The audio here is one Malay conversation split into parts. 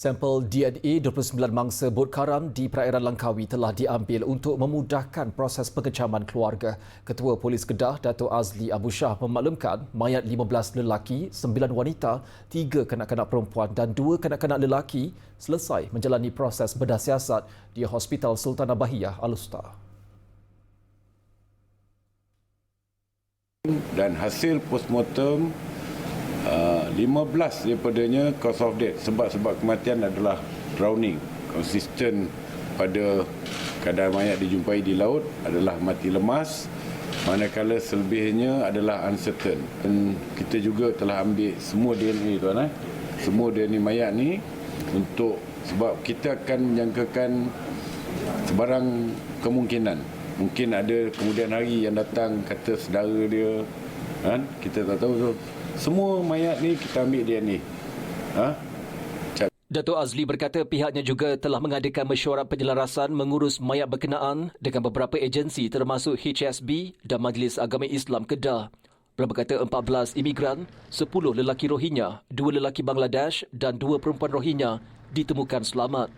Sampel DNA 29 mangsa bot karam di perairan Langkawi telah diambil untuk memudahkan proses pengecaman keluarga. Ketua Polis Kedah, Dato' Azli Abu Shah memaklumkan mayat 15 lelaki, 9 wanita, 3 kanak-kanak perempuan dan 2 kanak-kanak lelaki selesai menjalani proses bedah siasat di Hospital Sultan Bahiyah Alusta. Dan hasil postmortem 15 daripadanya cause of death. Sebab-sebab kematian adalah drowning. Konsisten pada keadaan mayat dijumpai di laut adalah mati lemas manakala selebihnya adalah uncertain. Dan kita juga telah ambil semua DNA tuan eh? Semua DNA mayat ni untuk sebab kita akan menjangkakan sebarang kemungkinan. Mungkin ada kemudian hari yang datang kata saudara dia kan kita tak tahu so, semua mayat ni kita ambil DNA ha Dato' Azli berkata pihaknya juga telah mengadakan mesyuarat penyelarasan mengurus mayat berkenaan dengan beberapa agensi termasuk HSB dan Majlis Agama Islam Kedah. Beliau berkata 14 imigran, 10 lelaki Rohingya, 2 lelaki Bangladesh dan 2 perempuan Rohingya ditemukan selamat.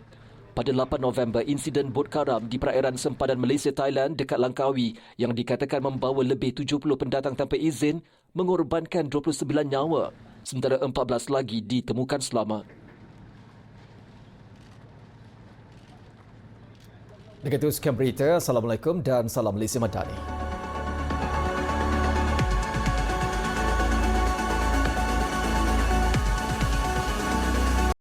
Pada 8 November, insiden bot karam di perairan sempadan Malaysia Thailand dekat Langkawi yang dikatakan membawa lebih 70 pendatang tanpa izin mengorbankan 29 nyawa sementara 14 lagi ditemukan selamat. Dengan itu sekian berita. Assalamualaikum dan salam Malaysia Madani.